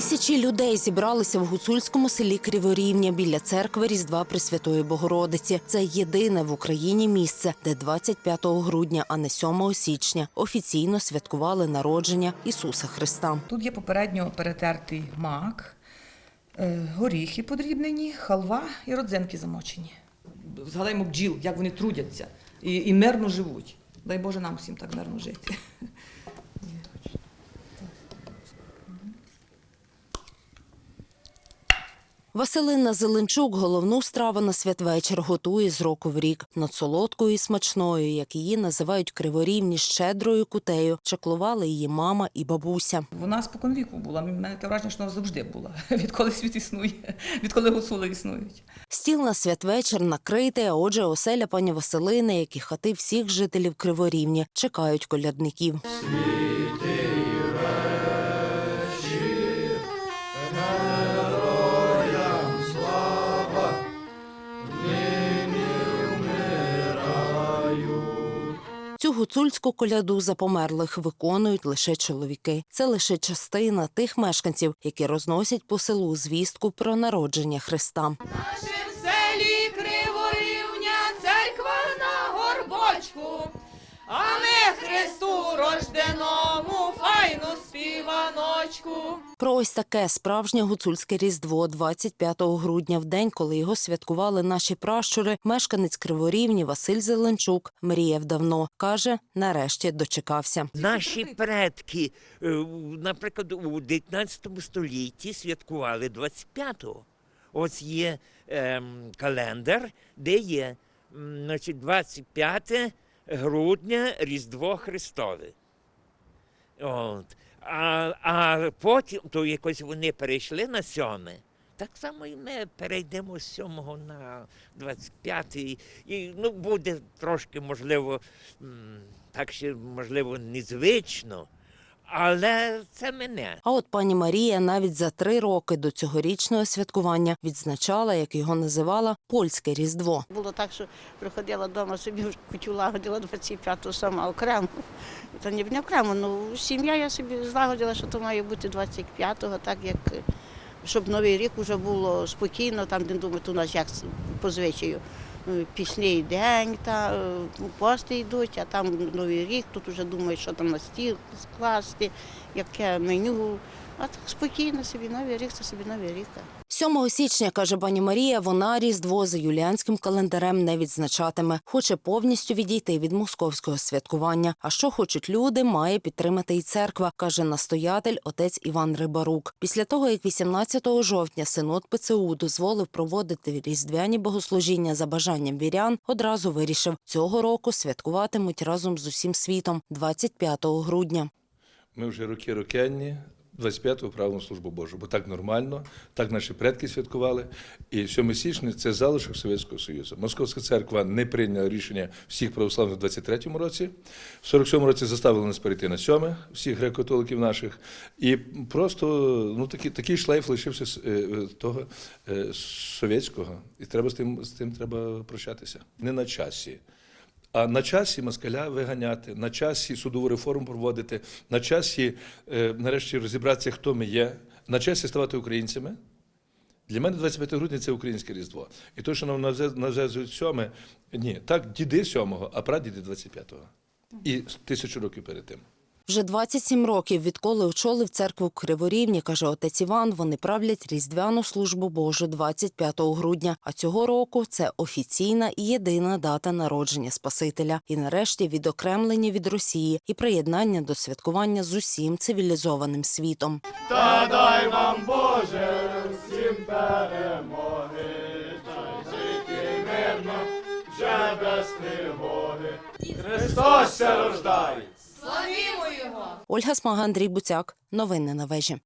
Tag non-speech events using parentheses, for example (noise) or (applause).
Тисячі людей зібралися в гуцульському селі Криворівня біля церкви Різдва Пресвятої Богородиці. Це єдине в Україні місце, де 25 грудня, а не 7 січня, офіційно святкували народження Ісуса Христа. Тут є попередньо перетертий мак, е, горіхи подрібнені, халва і родзинки замочені. Згадаємо бджіл, як вони трудяться і, і мирно живуть. Дай Боже нам всім так мирно жити. Василина Зеленчук головну страву на святвечір готує з року в рік. Над солодкою і смачною, як її називають криворівні щедрою кутею, чаклували її мама і бабуся. Вона споконвіку була. У мене таке враження, що вона завжди була, (laughs) відколи світ існує, відколи гуцули існують. Стіл на святвечір накритий, а отже, оселя пані Василини, як і хати всіх жителів Криворівні, чекають колядників. Цю гуцульську коляду за померлих виконують лише чоловіки. Це лише частина тих мешканців, які розносять по селу звістку про народження Христа. нашим селі Криворівня, церква на горбочку, а ми Христу співаночку. Про ось таке справжнє гуцульське різдво 25 грудня, в день, коли його святкували наші пращури, мешканець Криворівні Василь Зеленчук мріяв давно. каже, нарешті дочекався. Наші предки, е, наприклад, у 19 столітті святкували 25-го. Ось є ем, календар, де є значить, 25 грудня Різдво Христове. От. А, а потім, то якось вони перейшли на сьоме. Так само і ми перейдемо з 7 на 25. І ну, буде трошки, можливо, так ще, можливо, незвично, але це мене. А от пані Марія навіть за три роки до цьогорічного святкування відзначала, як його називала, польське різдво. Було так, що приходила вдома собі вже кутю лагодила 25-го сама окремо. Та не, не окремо, ну сім'я я собі злагодила, що то має бути 25-го, так як щоб Новий рік вже було спокійно, там де думаю, у нас як по звичаю. Е, Пісний день, та е, пости йдуть, а там Новий рік, тут вже думають, що там на стіл скласти, яке меню. А так спокійно собі, Новий рік, це собі Новий рік. 7 січня, каже пані Марія, вона різдво за юліанським календарем не відзначатиме. Хоче повністю відійти від московського святкування. А що хочуть люди, має підтримати і церква, каже настоятель отець Іван Рибарук. Після того, як 18 жовтня синод ПЦУ дозволив проводити різдвяні богослужіння за бажанням вірян, одразу вирішив, цього року святкуватимуть разом з усім світом 25 грудня. Ми вже роки рокенні 25-го правильну службу Божу, бо так нормально, так наші предки святкували. І 7 січня це залишок Совєтського Союзу. Московська церква не прийняла рішення всіх православних в 23-му році. В 47-му році заставили нас перейти на 7 всіх греко-католиків наших. І просто ну, такий, такий шлейф лишився з е, е, того е, совєтського. І треба з тим, з тим треба прощатися. Не на часі. А на часі москаля виганяти, на часі судову реформу проводити, на часі е, нарешті розібратися, хто ми є, на часі ставати українцями. Для мене 25 грудня це українське Різдво. І то, що нам нав'язують сьоме, ні, так, діди сьомого, а прадіди 25-го. І тисячу років перед тим. Вже 27 років, відколи очолив церкву Криворівні, каже отець Іван, вони правлять різдвяну службу Божу 25 грудня. А цього року це офіційна і єдина дата народження Спасителя. І нарешті відокремлення від Росії і приєднання до святкування з усім цивілізованим світом. Та дай вам Боже всім перемоги, та жити мирно, вже без тривоги. Христос се рождає! Славімо його! Ольга Смага, Андрій Буцяк. Новини на вежі.